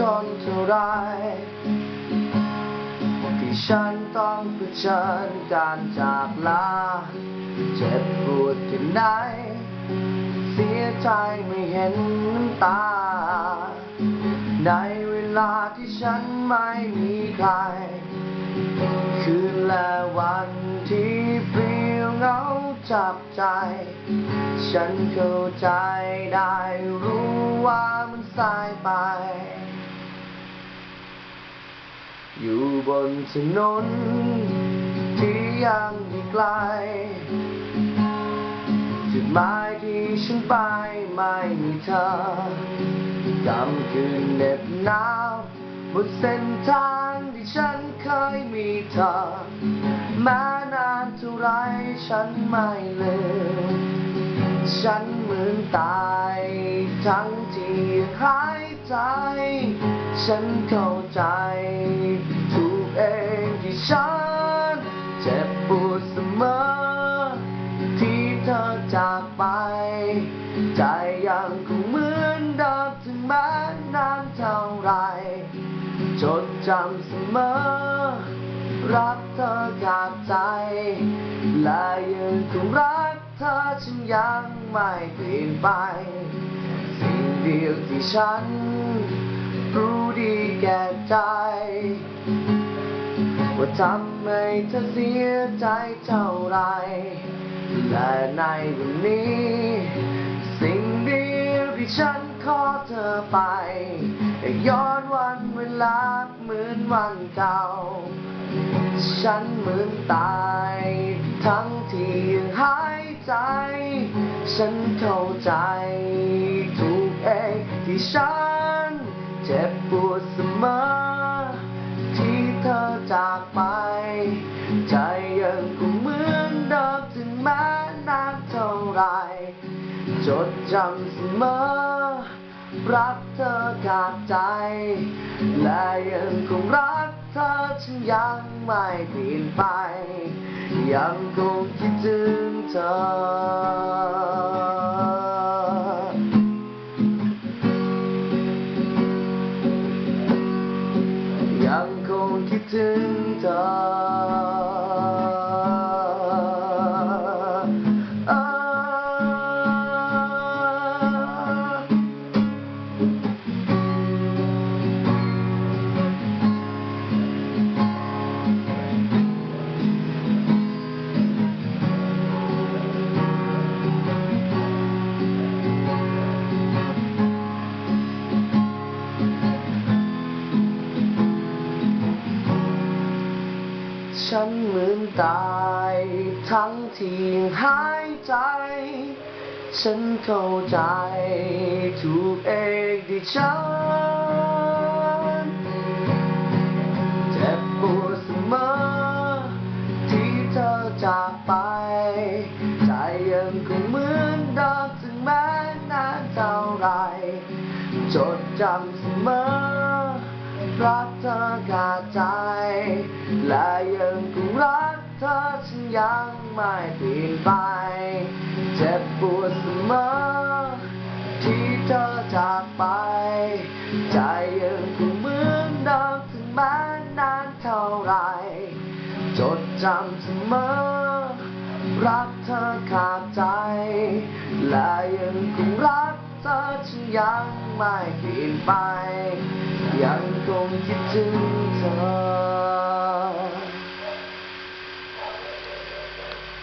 ทนเท่าไรที่ฉันต้องเผชิญการจากลา เจ็บปวดที่ไหน เสียใจไม่เห็นน้ำตา ในเวลาที่ฉันไม่มีใคร คืนและวันที่เปลี่ยวเหงาจับใจ ฉันเข้าใจได้รู้ว่ามันสายไป อยู่บนถนนที่ยังอีกไกล จุดหมายที่ฉันไปไม่มีเธอกำคืนเหน็บหนาวบนเส้นทางที่ฉันเคยมีเธอแม้นานเท่าไรฉันไม่ลืม ฉันเหมือนตาย ทั้งที่หายใจ ฉันเข้าใจ ถูกเองที่ฉันเจ็บปวดเสมอ ที่เธอจากไป ใจยังคงเหมือนเดิมถึงแม้นานเท่าไร จดจำเสมอ รักเธอขาดใจ และยังคงรัก เธอฉันยังไม่เปลี่ยนไป สิ่งเดียวที่ฉัน รู้ดีแก่ใจ ว่าทำให้เธอเสียใจเท่าไรและในวันนี้ สิ่งเดียวที่ฉันขอเธอไปย้อนวันเวลาเหมือนวันเก่า ฉันเหมือนตาย ทั้งที่ยังหา ใจ ฉันเข้าใจถูกเองที่ฉันเจ็บปวดเสมอ ที่เธอจากไป ใจยังคงเหมือนเดิมถึงแม้นานเท่าไร จดจำเสมอ รักเธอขาดใจ และยังคงรักเธอฉันยังไม่เปลี่ยนไป ยังคงคิดถึง เธอยังคง ฉันเหมือนตายทั้งที่ยังหายใจ ฉันเข้าใจถูกเองที่ฉันเจ็บปวดเสมอที่เธอจากไป ใจยังคงเหมือนเดิมถึงแม้นานเท่าไร จดจำเสมอ รักเธอขาดใจ และยังคงรักเธอฉันยังไม่เปลี่ยนไป เจ็บปวดเสมอ ที่เธอจากไป ใจยังคงเหมือนเดิมถึงแม้นานเท่าไร จดจำเสมอ รักเธอขาดใจ และยังคงรักเธอฉันยังไม่เปลี่ยนไป ยังคงคิดถึงเธอ